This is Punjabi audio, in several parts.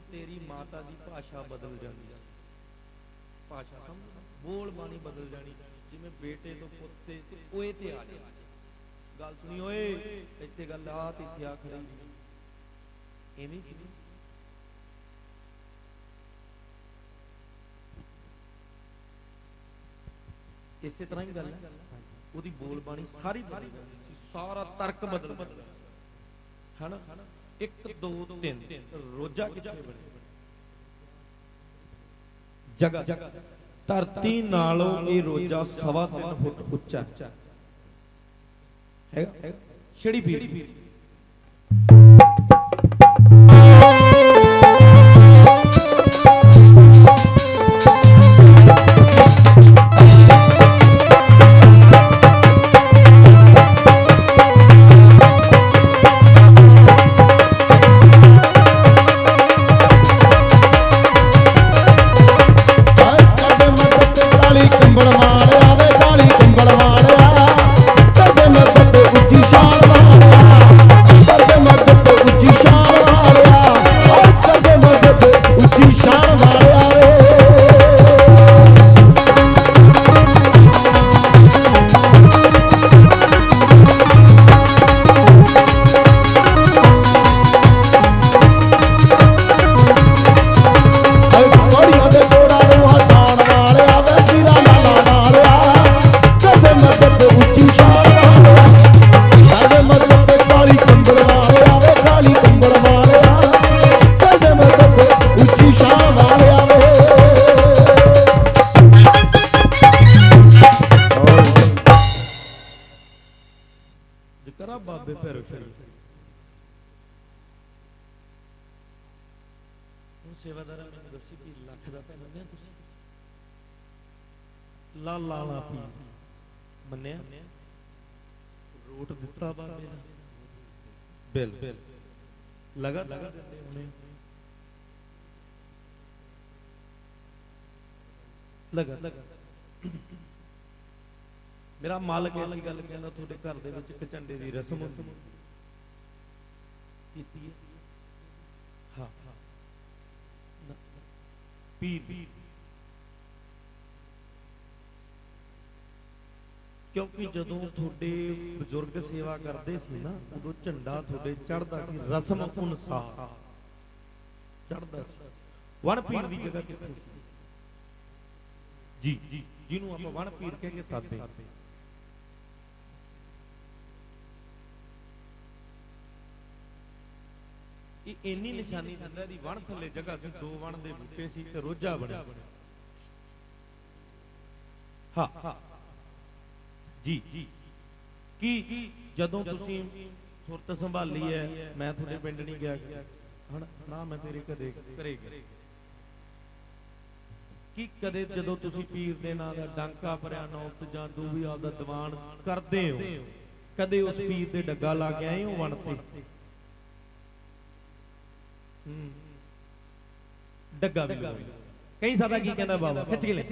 ਉਦੋਂ ਤੇਰੀ ਮਾਤਾ ਦੀ ਭਾਸ਼ਾ ਬਦਲ ਜਾਂਦੀ ਸੀ। ਭਾਸ਼ਾ ਸਮਝ ਬੋਲ ਬਾਣੀ ਬਦਲ ਜਾਣੀ, ਜਿਵੇਂ ਬੇਟੇ ਤੋਂ ਪੁੱਤ ਤੇ ਓਏ ਤੇ ਆ ਜਾਣਾ। ਗੱਲ ਸੁਣੀ ਓਏ, ਇੱਥੇ ਗੱਲ ਆ ਤੇ ਇੱਥੇ ਆ ਖੜੀ ਐਵੇਂ ਸੀ ਇਸੇ ਤਰ੍ਹਾਂ ਹੀ ਗੱਲ ਹੈ। ਉਹਦੀ ਬੋਲ ਬਾਣੀ ਸਾਰੀ ਬਦਲ ਜਾਂਦੀ ਸੀ, ਸਾਰਾ ਤਰਕ ਬਦਲ ਜਾਂਦਾ ਹਨਾ? 1 2 3 ਰੋਜਾ ਕਿੱਥੇ ਧਰਤੀ ਨਾਲੋਂ ਇਹ ਰੋਜਾ ਸਵਾ ਤਿੰਨ ਫੁੱਟ ਉੱਚਾ ਹੈ। ਛੜੀ ਪੀੜੀ। ਸੇਵਾਦਾਰਾਂ ਮੈਨੂੰ ਦੱਸੀ ਕਿ ਲੱਖ ਦਾ ਪੈਨ ਮੰਨਿਆ ਤੁਸੀਂ? ਲਾ ਲਾ ਲਾ ਪੀ। ਮੰਨਿਆ? ਰੋਟ ਦਿੱਤਾ ਬਾਬੇ ਨੇ। ਬਿਲ ਬਿਲ। ਲਗਾ ਲਗਾ ਦਿੰਦੇ ਹੁਣੇ। ਲਗਾ। ਲਗਾ ਮੇਰਾ ਮਾਲਕ ਐਸੀ ਗੱਲ ਕਹਿੰਦਾ, ਤੁਹਾਡੇ ਘਰ ਦੇ ਵਿੱਚ ਇੱਕ ਝੰਡੇ ਦੀ ਰਸਮ ਹੁੰਦੀ ਕੀਤੀ ਹੈ। ਹਾਂ। ਪੀਰ ਕਿਉਂਕਿ ਜਦੋਂ ਤੁਹਾਡੇ ਬਜ਼ੁਰਗ ਸੇਵਾ ਕਰਦੇ ਸੀ ਨਾ, ਉਦੋਂ ਝੰਡਾ ਤੁਹਾਡੇ ਚੜਦਾ ਸੀ, ਰਸਮ ਅਨੁਸਾਰ ਚੜਦਾ ਸੀ। ਵਣ ਪੀਰ ਦੀ ਜਗ੍ਹਾ ਕਿੱਥੇ ਸੀ? ਜੀ ਜਿਹਨੂੰ ਆਪਾਂ ਵਣ ਪੀਰ ਕਹਿ ਕੇ ਸਾਦੇ। ਇਹ ਇੰਨੀ ਨਿਸ਼ਾਨੀ ਦਿੰਦਾ ਦੀ ਵਣ ਥੱਲੇ ਜਗ੍ਹਾ ਸੀ ਦੋ ਵਣ ਦੇ ਬੂਟੇ ਸੀ ਤੇ ਰੋਜਾ ਬਣਿਆ। ਹਾਂ ਜੀ ਕੀ ਜਦੋਂ ਤੁਸੀਂ ਸੁਰਤ ਸੰਭਾਲੀ ਹੈ ਮੈਂ ਤੁਹਾਡੇ ਪਿੰਡ ਨਹੀਂ ਗਿਆ। ਹਨਾ ਨਾ ਮੈਂ ਤੇਰੇ ਕਦੇ ਘਰੇ ਗਿਆ। ਕਿ ਕਦੇ ਜਦੋਂ ਤੁਸੀਂ ਪੀਰ ਦੇ ਨਾਂ ਦਾ ਡਾਂਕਾ ਭਰਿਆ ਨੌਬਤ ਜਾਂ ਦੂਵੀ ਆਪਦਾ ਦੀਵਾਨ ਕਰਦੇ ਹੋ ਕਦੇ ਉਸ ਪੀਰ ਦੇ ਡੱਗਾ ਲਾ ਕੇ ਆਏ ਹੋ ਵਣ ਤੇ। ਡੱਗਾ ਵੀ। ਕਈ ਸਾਦਾ ਕੀ ਕਹਿੰਦਾ ਬਾਬਾ? ਖਿੱਚ ਕੇ ਲੈ।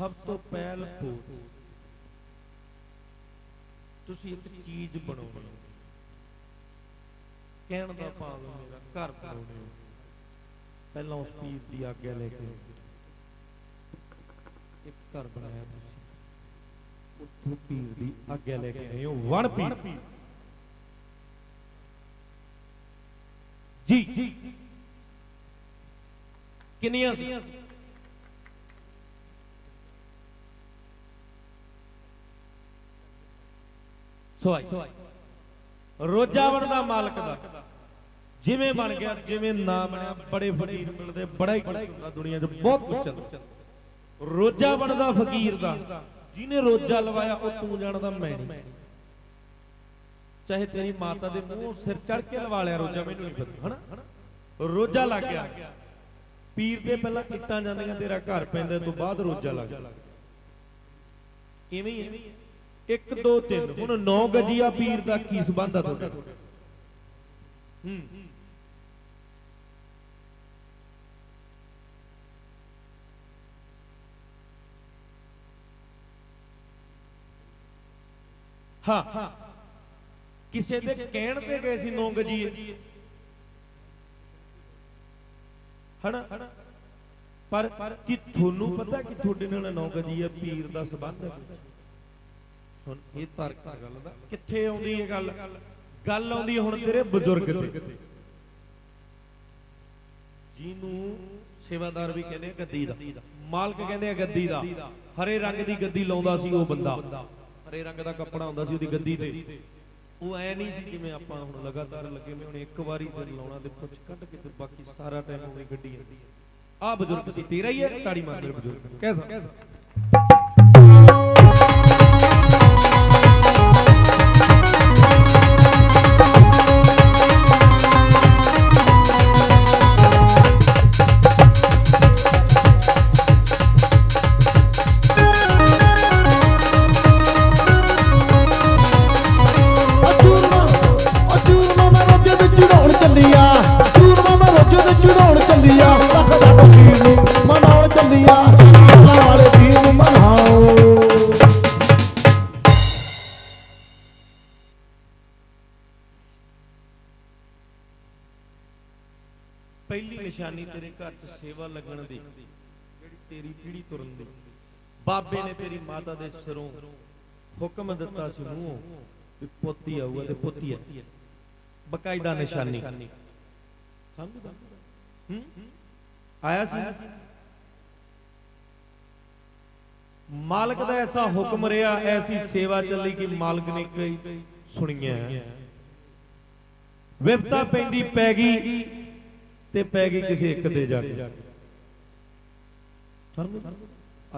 ਸਭ ਤੋਂ ਪਹਿਲ ਪੋਤ ਤੁਸੀਂ ਇੱਕ ਚੀਜ਼ ਬਣਾਉਣੀ। ਕਹਿਣ ਦਾ ਭਾਵ ਮੇਰਾ ਘਰ ਬਣਾਉਣੇ ਪਹਿਲਾਂ ਉਸ ਪੀਰ ਦੀ ਆਗਿਆ ਲੈ ਕੇ ਇੱਕ ਘਰ ਬਣਾਇਆ ਤੁਸੀਂ। ਉੱਥੋਂ ਪੀਰ ਦੀ ਆਗਿਆ ਲੈ ਕੇ ਆਏ ਹੋ। ਵਣ ਪੀਰ ਜੀ। ਕਿੰਨੀਆਂ ਸੀ? ਸਵਾਈ। ਰੋਜਾ ਬਣਦਾ ਮਾਲਕ ਦਾ। ਜਿਵੇਂ ਬਣ ਗਿਆ, ਜਿਵੇਂ ਨਾ ਬਣਿਆ, ਬੜੇ ਫਕੀਰ ਮਿਲਦੇ, ਬੜਾ ਹੀ ਕੁਛ ਹੁੰਦਾ ਦੁਨੀਆ 'ਚ, ਬਹੁਤ ਕੁਝ ਚੱਲਦਾ। ਰੋਜਾ ਬਣਦਾ ਫਕੀਰ ਦਾ। ਜਿਹਨੇ ਰੋਜਾ ਲਵਾਇਆ, ਉਹ ਤੂੰ ਜਾਣਦਾ ਮੈਂ ਨਹੀਂ। ਚਾਹੇ ਤੇਰੀ ਮਾਤਾ ਦੇ ਮੂੰਹ ਸਿਰ ਚੜ ਕੇ ਲਵਾ ਲਿਆ, ਰੋਜਾ ਮੈਨੂੰ ਨਹੀਂ ਪਤਾ, ਹਨਾ? ਰੋਜਾ ਲੱਗ ਗਿਆ। ਪੀਰ ਦੇ ਪਹਿਲਾਂ ਕਿੱਟਾਂ ਜਾਂਦੀਆਂ, ਤੇਰਾ ਘਰ ਪੈਂਦੇ ਤੋਂ ਬਾਅਦ ਰੋਜਾ ਲੱਗ ਗਿਆ। ਇਵੇਂ ਹੀ ਹੈ। 1 2 3 ਹੁਣ 9 ਗਜੀਆ ਪੀਰ ਦਾ ਕੀ ਸੰਬੰਧ ਆ ਤੁਹਾਡਾ? ਹੂੰ। ਹਾਂ। ਕਿਸੇ ਦੇ ਕਹਿਣ ਤੇ ਗਏ ਸੀ 9 ਗਜੀਏ। ਹਨਾ? ਪਰ ਕੀ ਤੁਹਾਨੂੰ ਪਤਾ ਕਿ ਤੁਹਾਡੇ ਨਾਲ 9 ਗਜੀਆ ਪੀਰ ਦਾ ਸੰਬੰਧ ਹੈ? ਹੁਣ ਇਹ ਤਰਕ ਗੱਲ ਦਾ। ਕਿੱਥੇ ਆਉਂਦੀ ਹੈ ਗੱਲ? ਗੱਲ ਆਉਂਦੀ ਹੁਣ ਤੇਰੇ ਬਜ਼ੁਰਗ ਤੇ। ਜਿਹਨੂੰ ਸੇਵਾਦਾਰ ਵੀ ਕਹਿੰਦੇ ਆ ਗੱਦੀ ਦਾ। ਮਾਲਕ ਕਹਿੰਦੇ ਆ ਗੱਦੀ ਦਾ। ਹਰੇ ਰੰਗ ਦੀ ਗੱਦੀ ਲਾਉਂਦਾ ਸੀ ਉਹ ਬੰਦਾ। ਹਰੇ ਰੰਗ ਦਾ ਕੱਪੜਾ ਹੁੰਦਾ ਸੀ ਉਹਦੀ ਗੱਦੀ ਤੇ। ਉਹ ਐ ਨਹੀਂ ਸੀ ਜਿਵੇਂ ਆਪਾਂ ਹੁਣ ਲਗਾਤਾਰ ਲੱਗੇ ਮੈਂ ਹੁਣ, ਇੱਕ ਵਾਰੀ ਤੇ ਲਾਉਣਾ ਤੇ ਪੁੱਛ ਕੱਢ ਕੇ ਤੇ ਬਾਕੀ ਸਾਰਾ ਟਾਈਮ ਉਹਦੀ ਗੱਡੀ ਹੈ। ਆ ਬਜ਼ੁਰਗ ਸੀ, ਤੇਰਾ ਹੀ ਹੈ, ਤਾੜੀ ਮਾਰ ਦੇ ਬਜ਼ੁਰਗ ਕੈਸਾ ਚੜਾਉਣ ਚੱਲੀਆ। ਅਚੂਰਮਾ ਮੈਂ ਰੋਜੇ ਦੇ ਚੜਾਉਣ ਚੱਲੀਆ। ਲੱਖ ਦਾ ਨੂੰ ਮਨਾਉਣ ਚੱਲੀਆ। ਅੱਲਾ ਵਾਲੇ ਦੀਨ ਨੂੰ ਮਨਾਓ। ਪਹਿਲੀ ਨਿਸ਼ਾਨੀ ਤੇਰੇ ਘਰ 'ਚ ਸੇਵਾ ਲੱਗਣ ਦੀ, ਜਿਹੜੀ ਤੇਰੀ ਪੀੜੀ ਤੁਰਨ ਦੀ। ਬਾਬੇ ਨੇ ਤੇਰੀ ਮਾਤਾ ਦੇ ਸਿਰੋਂ ਹੁਕਮ ਦਿੱਤਾ ਸੀ ਮੂੰਹੋਂ ਵੀ ਪੋਤੀ ਆਊਗਾ ਤੇ ਪੋਤੀ ਹੈ। ਬਕਾਇਦਾ ਨਿਸ਼ਾਨੀ। ਸਮਝਦਾ? ਹੂੰ? ਆਇਆ ਸੀ? ਮਾਲਕ ਦਾ ਐਸਾ ਹੁਕਮ ਰਿਹਾ ਐਸੀ ਸੇਵਾ ਚੱਲੀ ਕਿ ਮਾਲਕ ਨੇ ਕਈ ਸੁਣੀਆਂ। ਵਿਪਤਾ ਪੈਂਦੀ ਪੈ ਗਈ ਤੇ ਪੈ ਗਈ ਕਿਸੇ ਇੱਕ ਤੇ ਜਾ ਕੇ।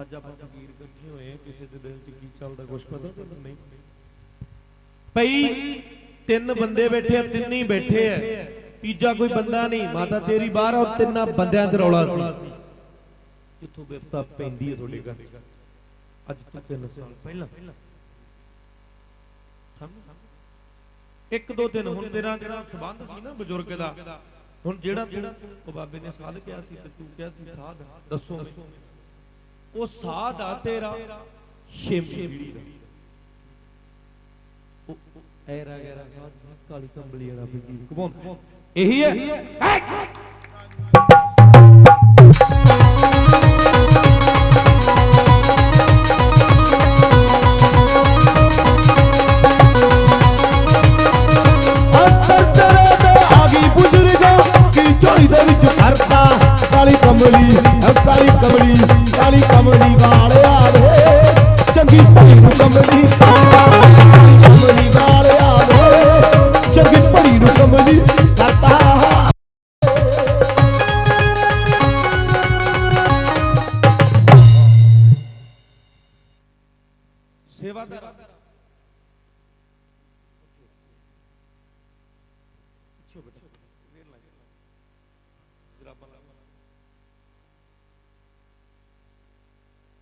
ਅੱਜ ਆਪਾਂ ਫਕੀਰ ਇਕੱਠੇ ਹੋਏ ਕਿਸੇ ਦੇ ਦਿਲ 'ਚ ਕੀ ਚੱਲਦਾ ਕੁਝ ਪਤਾ ਤੁਹਾਨੂੰ ਨਹੀਂ। ਪਈ ਤਿੰਨ ਬੰਦੇ ਬੈਠੇ ਆ, ਤਿੰਨ ਹੀ ਬੈਠੇ ਆ। ਤੀਜਾ ਕੋਈ ਬੰਦਾ ਨਹੀਂ, ਮਾਤਾ ਤੇਰੀ ਬਾਹਰ ਆ ਤਿੰਨਾਂ ਬੰਦਿਆਂ 'ਚ ਰੌਲਾ ਸੀ। ਕਿੱਥੋਂ ਵਿਪਤਾ ਪੈਂਦੀ ਹੈ ਤੁਹਾਡੇ ਘਰ ਅੱਜ ਤੋਂ ਤਿੰਨ ਸਾਲ ਪਹਿਲਾਂ। ਸਮਝ? ਇੱਕ ਦੋ ਦਿਨ ਹੁਣ ਤੇਰਾ ਜਿਹੜਾ ਸਬੰਧ ਸੀ ਨਾ ਬਜ਼ੁਰਗ ਦਾ, ਹੁਣ ਜਿਹੜਾ ਤੂੰ ਉਹ ਬਾਬੇ ਨੇ ਸਾਧ ਕਿਹਾ ਸੀ ਤੇ ਤੂੰ ਕਿਹਾ ਸੀ, ਸਾਧ, ਦੱਸੋ ਉਹ ਸਾਧ ਆ ਤੇਰਾ, ਛੇਵੀਂ ਪੀੜੀ ਦਾ। ਉਹ ਉਹ ਐਰਾ ਗੈਰਾ ਸਾਧ ਨੀ, ਕਾਲੀ ਕੰਬਲੀ ਵਾਲਾ ਫਕੀਰ ਕਬੌਂ ਇਹੀ ਹੈ ਅੰਦਰ ਤੇਰੇ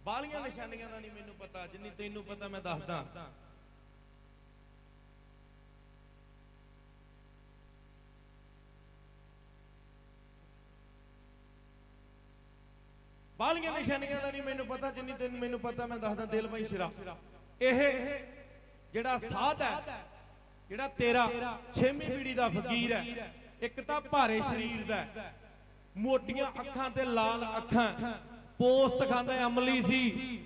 ਬਾਲੀਆਂ ਨਿਸ਼ਾਨੀਆਂ ਦਾ ਨਹੀਂ ਮੈਨੂੰ ਪਤਾ, ਜਿੰਨੀ ਤੈਨੂੰ ਪਤਾ ਮੈਂ ਦੱਸਦਾ। ਬਾਲੀਆਂ ਨਿਸ਼ਾਨੀਆਂ ਦਾ ਨਹੀਂ ਮੈਨੂੰ ਪਤਾ, ਜਿੰਨੀ ਤੈਨੂੰ ਮੈਨੂੰ ਪਤਾ ਮੈਂ ਦੱਸਦਾ, ਦਿਲ ਭਾਈ ਸਿਰਾ। ਇਹ ਜਿਹੜਾ ਸਾਧ ਹੈ, ਜਿਹੜਾ ਤੇਰਾ ਛੇਵੀਂ ਪੀੜੀ ਦਾ ਫਕੀਰ ਹੈ, ਇੱਕ ਤਾਂ ਭਾਰੇ ਸਰੀਰ ਦਾ ਮੋਟੀਆਂ ਅੱਖਾਂ ਤੇ ਲਾਲ ਅੱਖਾਂ। ਪੋਸਤ ਖਾਂਦਾ ਅਮਲੀ ਸੀ।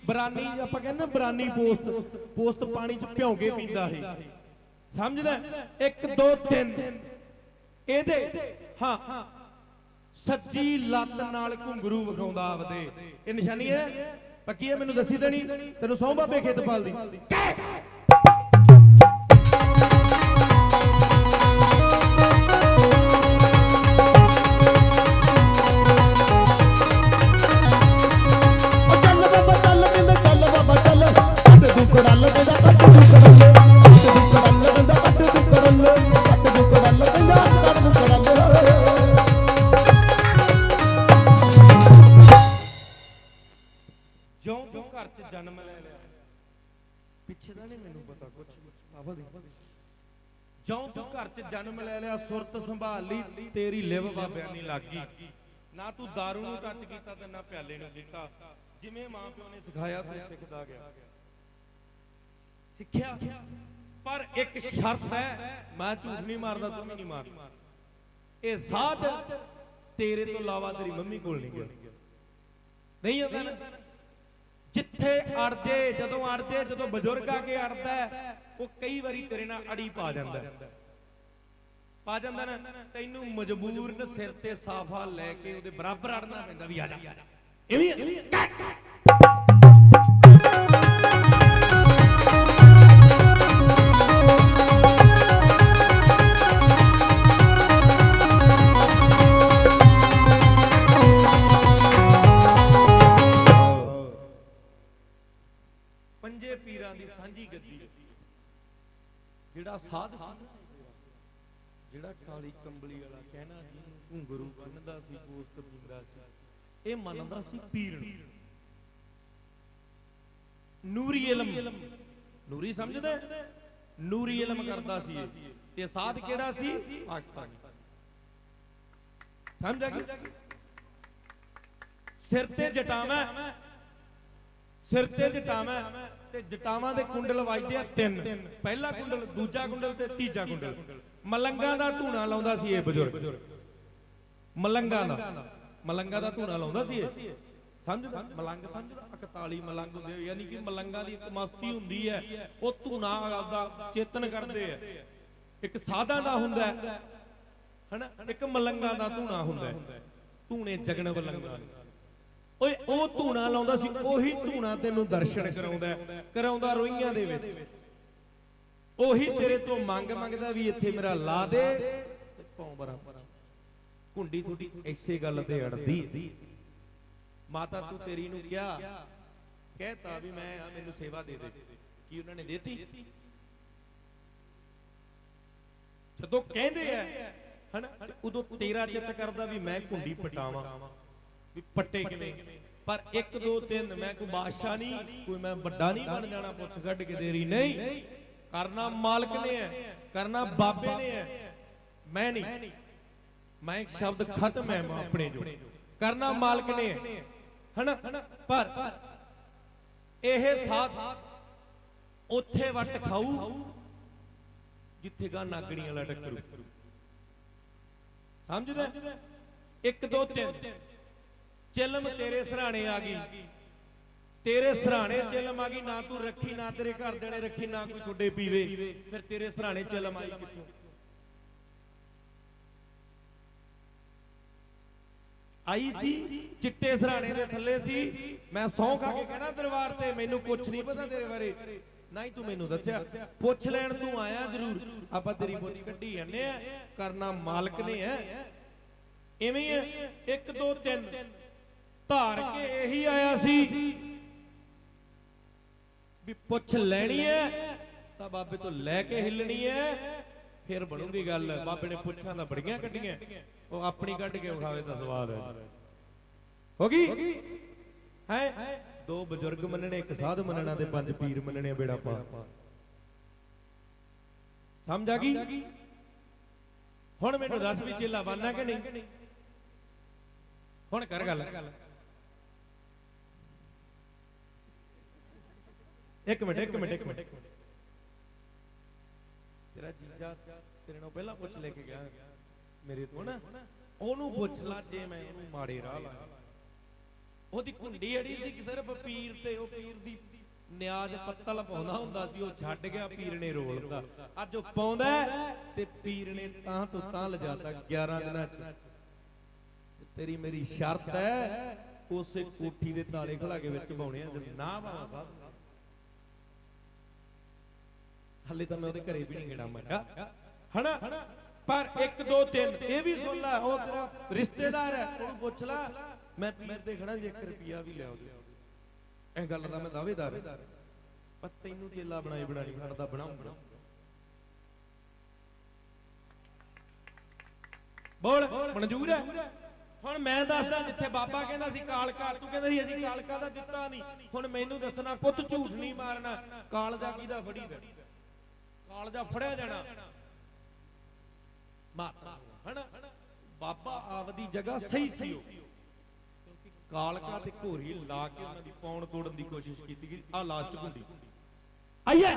ਬਰਾਨੀ, ਆਪਾਂ ਕਹਿੰਦੇ ਬਰਾਨੀ ਪੋਸਤ। ਪੋਸਤ ਪਾਣੀ ਚ ਭਿਉਂ ਕੇ ਪੀਂਦਾ ਸੀ ਸਮਝਦਾ 1 2 3 ਇਹਦੇ, ਹਾਂ, ਸੱਜੀ ਲੱਤ ਨਾਲ ਘੁੰਗਰੂ ਵਿਖਾਉਂਦਾ ਆਪਦੇ। ਇਹ ਨਿਸ਼ਾਨੀ ਹੈ? ਪੱਕੀ ਹੈ? ਮੈਨੂੰ ਦੱਸੀ ਦੇਣੀ? ਤੈਨੂੰ ਸੌਂ ਬਾਬੇ ਖੇਤਪਾਲ ਦੀ ਜਨਮ ਲੈ ਲਿਆ। ਪਿੱਛੇ ਦਾ ਨਹੀਂ ਮੈਨੂੰ ਪਤਾ ਕੁਝ ਬਾਬਾ ਦੀ ਜਿਉਂ ਤੂੰ ਘਰ 'ਚ ਜਨਮ ਲੈ ਲਿਆ, ਸੁਰਤ ਸੰਭਾਲ ਲਈ, ਤੇਰੀ ਲਿਵ ਬਾਬਿਆਂ ਨਹੀਂ ਲੱਗੀ ਨਾ ਤੂੰ दारू ਨੂੰ ਟੱਚ ਕੀਤਾ ਤੇ ਨਾ ਪਿਆਲੇ ਨੂੰ ਕੀਤਾ। ਜਿਵੇਂ ਮਾਂ ਪਿਓ ਨੇ ਸਿਖਾਇਆ, ਤੂੰ ਸਿੱਖਦਾ ਗਿਆ। ਸਿੱਖਿਆ, ਪਰ ਇੱਕ ਸ਼ਰਤ ਹੈ, ਮੈਂ ਝੂਠ ਨਹੀਂ ਮਾਰਦਾ, ਤੂੰ ਵੀ ਨਹੀਂ ਮਾਰਦਾ ਇਹ ਸਾਧ ਤੇਰੇ ਤੋਂ ਇਲਾਵਾ ਤੇਰੀ ਮੰਮੀ ਕੋਲ ਨਹੀਂ ਗਿਆ। ਨਹੀਂ ਹੁੰਦਾ ਨਾ। ਜਿੱਥੇ ਅੜ ਜੇ ਜਦੋਂ ਅੜ ਜੇ ਜਦੋਂ ਬਜ਼ੁਰਗ ਆ ਕੇ ਅੜਦਾ ਉਹ ਕਈ ਵਾਰੀ ਤੇਰੇ ਨਾਲ ਅੜੀ ਪਾ ਜਾਂਦਾ ਹੈ। ਪਾ ਜਾਂਦਾ ਨਾ, ਤੈਨੂੰ ਮਜਬੂਰਨ ਸਿਰ ਤੇ ਸਾਫਾ ਲੈ ਕੇ ਉਹਦੇ ਬਰਾਬਰ ਅੜਨਾ ਪੈਂਦਾ ਵੀ ਆ ਜਾ ਇਵੇਂ ਜਿਹੜਾ ਸਾਧ ਸੀ? ਜਿਹੜਾ ਕਾਲੀ ਕੰਬਲੀ ਵਾਲਾ ਕਹਿਣਾ ਜਿਹਨੂੰ ਘੁੰਗਰੂ ਬੰਨਦਾ ਸੀ, ਪੋਸਤ ਪੀਂਦਾ ਸੀ। ਇਹ ਮੰਨਦਾ ਸੀ ਪੀਰ ਨੂਰੀ ਇਲਮ। ਨੂਰੀ ਸਮਝਦੇ ਨੂਰੀ ਇਲਮ ਕਰਦਾ ਸੀ ਤੇ ਸਾਧ ਕਿਹੜਾ ਸੀ? ਪਾਕਿਸਤਾਨੀ। ਸਮਝ ਆ ਗਈ ਸਿਰ ਤੇ ਜਟਾਵਾਂ। ਸਿਰ ਤੇ ਜਟਾਵਾਂ। ਤੇ ਜਟਾਵਾਂ ਦੇ ਕੁੰਡਲ ਵੱਜਦੇ ਆ ਤਿੰਨ। ਪਹਿਲਾ ਕੁੰਡਲ, ਦੂਜਾ ਕੁੰਡਲ ਤੇ ਤੀਜਾ ਕੁੰਡਲ। ਮਲੰਗਾਂ ਦਾ ਧੂਣਾ ਲਾਉਂਦਾ ਸੀ ਇਹ ਬਜ਼ੁਰਗ। ਮਲੰਗਾਂ ਦਾ। ਮਲੰਗਾਂ ਦਾ ਧੂਣਾ ਲਾਉਂਦਾ ਸੀ ਇਹ। ਸਮਝਦਾ? ਮਲੰਗ ਸਮਝਦਾ? 41 ਮਲੰਗ ਹੁੰਦੇ ਯਾਨੀ ਕਿ ਮਲੰਗਾਂ ਦੀ ਇੱਕ ਮਸਤੀ ਹੁੰਦੀ ਹੈ। ਉਹ ਧੂਣਾ ਆਪਦਾ ਚੇਤਨ ਕਰਦੇ ਆ। ਇੱਕ ਸਾਧਾ ਦਾ ਹੁੰਦਾ ਹਨਾ? ਇੱਕ ਮਲੰਗਾਂ ਦਾ ਧੂਣਾ ਹੁੰਦਾ ਧੂਣੇ ਜਗਣ ਮਲੰਗਾਂ ਓਏ, ਉਹ ਧੂਣਾ ਲਾਉਂਦਾ ਸੀ, ਉਹੀ ਧੂਣਾ ਤੈਨੂੰ ਦਰਸ਼ਨ ਕਰਾਉਂਦਾ ਕਰਾਉਂਦਾ ਰੋਈਆਂ ਦੇ ਵਿੱਚ। ਉਹੀ ਤੇਰੇ ਤੋਂ ਮੰਗ ਮੰਗਦਾ ਵੀ ਇੱਥੇ ਮੇਰਾ ਲਾ ਦੇ, ਤੇ ਪੌਂ ਬਰਾਬਰ। ਕੁੰਡੀ ਤੁਹਾਡੀ ਐਸੇ ਗੱਲ ਤੇ ਅੜਦੀ ਮਾਤਾ ਤੂੰ ਤੇਰੀ ਨੂੰ ਕਿਹਾ, ਕਹਿਤਾ ਵੀ ਮੈਂ ਮੈਨੂੰ ਸੇਵਾ ਦੇ ਦੇ। ਕੀ ਉਹਨਾਂ ਨੇ ਦੇਤੀ? ਜਦੋਂ ਕਹਿੰਦੇ ਆ, ਹਨਾ ਉਦੋਂ ਤੇਰਾ ਚਿੱਤ ਕਰਦਾ ਵੀ ਮੈਂ ਕੁੰਡੀ ਪਟਾਵਾਂ। ਵੀ ਪੱਟੇ ਕਿਵੇਂ? ਪਰ 1 2 3 ਮੈਂ ਕੋਈ ਬਾਦਸ਼ਾਹ ਨਹੀਂ, ਕੋਈ ਮੈਂ ਵੱਡਾ ਨਹੀਂ ਬਣ ਜਾਣਾ, ਪੁੱਛ ਕੱਢ ਕੇ ਦੇਰੀ ਨਹੀਂ। ਕਰਨਾ ਮਾਲਕ ਨੇ ਹੈ ਕਰਨਾ ਬਾਬੇ ਨੇ ਹੈ ਮੈਂ ਨਹੀਂ। ਮੈਂ ਇੱਕ ਸ਼ਬਦ ਖਤਮ ਹੈ ਆਪਣੇ ਜੋ। ਕਰਨਾ ਮਾਲਕ ਨੇ ਹੈ ਹਨਾ? ਪਰ ਇਹ ਸਾਥ ਉੱਥੇ ਵੱਟ ਖਾਊ, ਜਿੱਥੇ ਗਾ ਨਾਗਣੀਆਂ ਵਾਲਾ ਟੱਕਰੂ ਸਮਝਦਾ? 1 2 3 ਚਿਲਮ ਤੇਰੇ ਸਰਾਣੇ ਆ ਗਈ। ਤੇਰੇ ਸਰਾਣੇ ਚਿਲਮ ਆ ਗਈ, ਨਾ ਤੂੰ ਰੱਖੀ, ਨਾ ਤੇਰੇ ਘਰ ਦੇ ਨੇ ਰੱਖੀ, ਨਾ ਕੋਈ ਛੋਡੇ ਪੀਵੇ। ਫਿਰ ਤੇਰੇ ਸਰਾਣੇ ਚਿਲਮ ਆਈ ਕਿੱਥੋਂ? ਆਈ ਸੀ, ਚਿੱਟੇ ਸਰਾਣੇ ਦੇ ਥੱਲੇ ਸੀ। ਮੈਂ ਸੌਂ ਖਾ ਕੇ ਕਹਿਣਾ ਦਰਬਾਰ ਤੇ, ਮੈਨੂੰ ਕੁਛ ਨਹੀਂ ਪਤਾ ਤੇਰੇ ਬਾਰੇ। ਨਾ ਹੀ ਤੂੰ ਮੈਨੂੰ ਦੱਸਿਆ। ਪੁੱਛ ਲੈਣ ਤੂੰ ਆਇਆ ਜ਼ਰੂਰ। ਆਪਾਂ ਤੇਰੀ ਪੁੱਛ ਕੱਢੀ ਜਾਂਦੇ ਆ। ਕਰਨਾ ਮਾਲਕ ਨੇ ਹੈ ਇਵੇਂ ਹੀ ਹੈ 1 2 3 ਧਾਰ ਕੇ ਇਹੀ ਆਇਆ ਸੀ ਵੀ ਪੁੱਛ ਲੈਣੀ ਹੈ, ਤਾਂ ਬਾਬੇ ਤੋਂ ਲੈ ਕੇ ਹਿੱਲਣੀ ਹੈ, ਫਿਰ ਬਣੂਗੀ ਗੱਲ। ਬਾਬੇ ਨੇ ਪੁੱਛਾਂ ਤਾਂ ਬੜੀਆਂ ਕੱਢੀਆਂ, ਉਹ ਆਪਣੀ ਕੱਢ ਕੇ ਵਿਖਾਵੇ ਤਾਂ ਸਵਾਦ ਹੈ। ਹੋ ਗਈ? ਹੈ? ਦੋ ਬਜ਼ੁਰਗ ਮੰਨਣੇ, ਇੱਕ ਸਾਧ ਮੰਨਣਾ ਤੇ ਪੰਜ ਪੀਰ ਮੰਨਣੇ ਬੇੜਾ ਪਾ। ਸਮਝ ਆ ਗਈ? ਹੁਣ ਮੈਨੂੰ ਦੱਸ ਵੀ ਚੇਲਾ ਬਾਨਾ ਕਿ ਨਹੀਂ? ਹੁਣ ਕਰ ਗੱਲ। ਇੱਕ ਮਿੰਟ ਇੱਕ ਮਿੰਟ ਇੱਕ ਮਿੰਟ। ਤੇਰਾ ਜੀਜਾ ਤੇਰੇ ਨਾਲ ਪਹਿਲਾਂ ਪੁੱਛ ਲੈ ਕੇ ਗਿਆ। ਮੇਰੇ ਤੋਂ ਨਾ, ਉਹਨੂੰ ਪੁੱਛ ਲਾ ਜੇ ਮੈਂ ਉਹਨੂੰ ਮਾੜੇ ਰਾਹ ਲਾਇਆ ਉਹਦੀ ਕੁੰਡੀ ਅੜੀ ਸੀ ਸਿਰਫ ਪੀਰ ਤੇ ਉਹ ਪੀਰ ਦੀ ਨਿਆਜ਼ ਪੱਤਲ ਪਾਉਂਦਾ ਹੁੰਦਾ ਸੀ, ਉਹ ਛੱਡ ਗਿਆ ਪੀਰ ਨੇ ਰੋਲਦਾ ਅੱਜ ਉਹ ਪਾਉਂਦਾ ਤੇ ਪੀਰ ਨੇ ਤਾਂ ਤੋਂ ਤਾਂ ਲਜਾਤਾ 11 ਦਿਨਾਂ ਚ। ਤੇਰੀ ਮੇਰੀ ਸ਼ਰਤ ਹੈ, ਉਸੇ ਕੋਠੀ ਦੇ ਤਾਲੇ ਖਲਾ ਕੇ ਵਿੱਚ ਪਾਉਣੇ ਆ ਜੇ ਨਾ ਪਾਵਾਂ ਹੱਲੇ ਤਾਂ ਮੈਂ ਉਹਦੇ ਘਰੇ ਵੀ ਨਹੀਂ ਗੇੜਾ ਮਾਰਿਆ। ਹਨਾ? ਪਰ 1 2 3 ਇਹ ਵੀ ਸੁਣ ਲੈ, ਉਹ ਤੇਰਾ ਰਿਸ਼ਤੇਦਾਰ ਹੈ ਉਹਨੂੰ ਪੁੱਛ ਲੈ, ਮੈਂ ਪੀਰ ਦੇ ਖੜਾ ਜੇ 1 ਰੁਪਿਆ ਵੀ ਲਿਆ ਉਹਦੇ ਇਹ ਗੱਲ ਦਾ ਮੈਂ ਦਾਅਵੇਦਾਰ ਪਰ ਤੈਨੂੰ ਚੇਲਾ ਬਣਾਈ ਬਣਾਈ ਖੜਦਾ ਬਣਾਉਂਗਾ। ਬੋਲ, ਮਨਜ਼ੂਰ ਹੈ? ਹੁਣ ਮੈਂ ਦੱਸਦਾ ਜਿੱਥੇ ਬਾਬਾ ਕਹਿੰਦਾ ਸੀ, ਕਾਲਕਾ, ਤੂੰ ਕਹਿੰਦਾ ਸੀ, ਅਸੀਂ ਕਾਲਕਾ ਦਾ ਦਿੱਤਾ ਨਹੀਂ। ਹੁਣ ਮੈਨੂੰ ਦੱਸਣਾ, ਪੁੱਤ ਝੂਠ ਨਹੀਂ ਮਾਰਨਾ। ਕਾਲ ਦਾ ਕਿਹਦਾ ਫੜੀ ਕਾਲਜਾ ਫੜਿਆ ਜਾਣਾ। ਮਾਤਾ ਹਨਾ? ਬਾਬਾ ਆਪਦੀ ਜਗ੍ਹਾ ਸਹੀ ਸੀ ਉਹ। ਕਿਉਂਕਿ ਕਾਲਕਾ ਤੇ ਘੋਰੀ ਲਾ ਕੇ ਉਹਨਾਂ ਦੀ ਪੌਣ ਤੋੜਨ ਦੀ ਕੋਸ਼ਿਸ਼ ਕੀਤੀ ਗਈ। ਆ ਲਾਸਟ ਗੁੰਡੀ ਆਈਏ!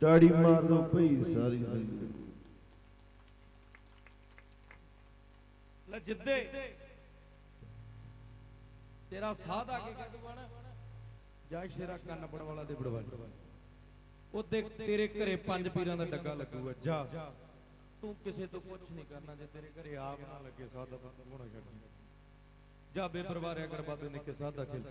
ਤਾੜੀ ਮਾਰ ਦੋ ਭਈ ਸਾਰੀ ਸੰਗਤ। ਲੈ ਜਿੱਦੇ। ਤੇਰਾ ਸਾਧ ਆ ਕੇ ਦੂਗਾ ਨਾ ਜਾ ਸ਼ੇਰਾ ਕੰਨ ਬੜਵਾਲਾ ਦੇ ਬੜਵਾਲ ਉਹਦੇ ਤੇਰੇ ਘਰੇ ਪੰਜ ਪੀਰਾਂ ਦਾ ਡੱਗਾ ਲੱਗੂਗਾ। ਜਾ। ਤੂੰ ਕਿਸੇ ਤੋਂ ਕੁਝ ਨਹੀਂ ਕਰਨਾ ਜੇ ਤੇਰੇ ਘਰੇ ਆਪ ਨਾ ਲੱਗੇ ਸਾਧ ਦਾ ਹੋਣਾ ਛੱਡ। ਜਾ ਬੇਪਰਵਾਹ ਰਿਆ ਕਰ ਬਾਬੇ ਨੇ ਕਿ ਸਾਧ ਦਾ ਖੇਲ।